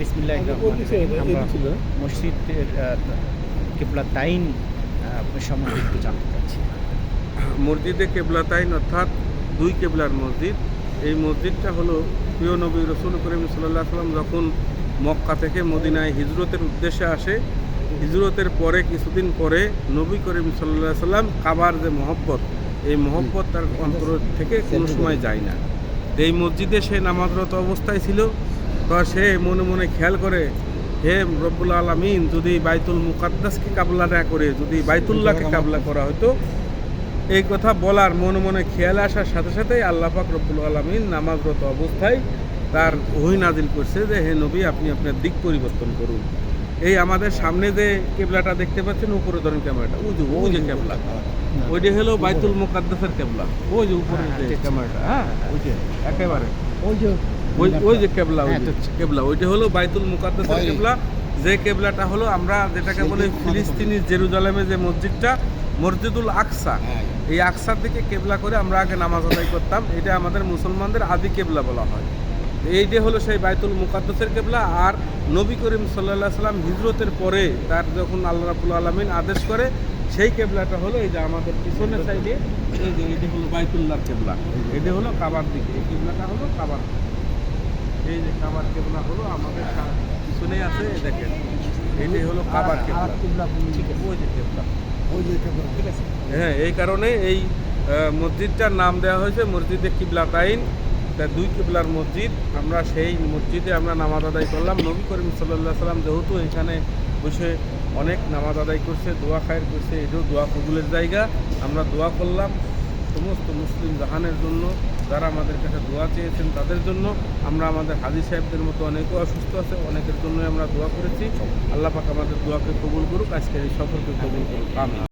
বিসমিল্লাহ আমরা মসজিদের কেবলা তাইন সম্বন্ধে একটু জানতে চাচ্ছি। মসজিদে কেবলাতাইন অর্থাৎ দুই কেবলার মসজিদ। এই মসজিদটা হলো প্রিয় নবী রসুল করিম সাল্লাহ সাল্লাম যখন মক্কা থেকে মদিনায় হিজরতের উদ্দেশ্যে আসে হিজরতের পরে কিছুদিন পরে নবী করিম সাল্লাহ সাল্লাম কাবার যে মহব্বত এই মহব্বত তার অন্তর থেকে কোনো সময় যায় না। এই মসজিদে সে নামাজরত অবস্থায় ছিল। তো সে মনে মনে খেয়াল করে হে রব্বুল আলমিন যদি বাইতুল মুকাদ্দাসকে কাবলা না করে যদি বাইতুল্লাহকে কাবলা করা হতো এই কথা বলার মনে মনে খেয়াল আসার সাথে সাথেই আল্লাহ পাক রব্বুল আলমিন নামাজরত অবস্থায় তার ওহি নাজিল করছে যে হে নবী আপনি আপনার দিক পরিবর্তন করুন। এই আমাদের সামনে যে কেবলাটা দেখতে পাচ্ছেন উপরে ধরেন ক্যামেরাটা ওই যে ওই যে কেবলা ওইটা হলো বাইতুল মুকাদ্দাসের কেবলা ওই যে উপরে যে আচ্ছা, আচ্ছা। ক্যামেরাটা হ্যাঁ ওই যে একেবারে। ওই যে ওই ওই যে কেবলা ওই হ্যাঁ, কেবলা ওইটা হলো বাইতুল মুকাদ্দাসের কেবলা। যে কেবলাটা হলো আমরা যেটাকে বলি ফিলিস্তিনি জেরুজালেমে যে মসজিদটা মসজিদুল আকসা। এই আকসার দিকে কেবলা করে আমরা আগে নামাজ আদায় করতাম। এটা আমাদের মুসলমানদের আদি কেবলা বলা হয়। এইটা হলো সেই বাইতুল মুকাদ্দাসের কেবলা আর নবী করিম সাল্লাহ সাল্লাম হিজরতের পরে তার যখন আল্লাহ রাবুল আলমিন আদেশ করে সেই কেবলাটা হলো এই যে আমাদের পিছনের সাইডে এই যে এটি হলো বাইতুল্লাহ কেবলা। এটি হলো কাবার দিকে। এই কেবলাটা হলো কাবার দিকে। এই যে কাবার কেবলা হলো আমাদের পিছনেই আছে এই দেখেন। এইটাই হলো কাবার কেবলা ঠিক আছে। ওই যে কেবলা। ঠিক আছে। হ্যাঁ এই কারণে এই মসজিদটার নাম দেওয়া হয়েছে মসজিদে কিবলা তাইন। তা দুই কিবলার মসজিদ আমরা সেই মসজিদে আমরা নামাজ আদায় করলাম। নবী করিম সাল্লাহ সাল্লাম যেহেতু এখানে বসে অনেক নামাজ আদায় করছে দোয়া খায়ের করছে এটাও দোয়া কবুলের জায়গা। আমরা দোয়া করলাম। সমস্ত মুসলিম জাহানের জন্য যারা আমাদের কাছে দোয়া চেয়েছেন তাদের জন্য আমরা আমাদের হাজি সাহেবদের মতো অনেকে অসুস্থ আছে, অনেকের জন্য আমরা দোয়া করেছি। আল্লাহ পাক আমাদের দোয়াকে কবুল করুক, আজকের এই সফরকে কবুল করুক। আমিন।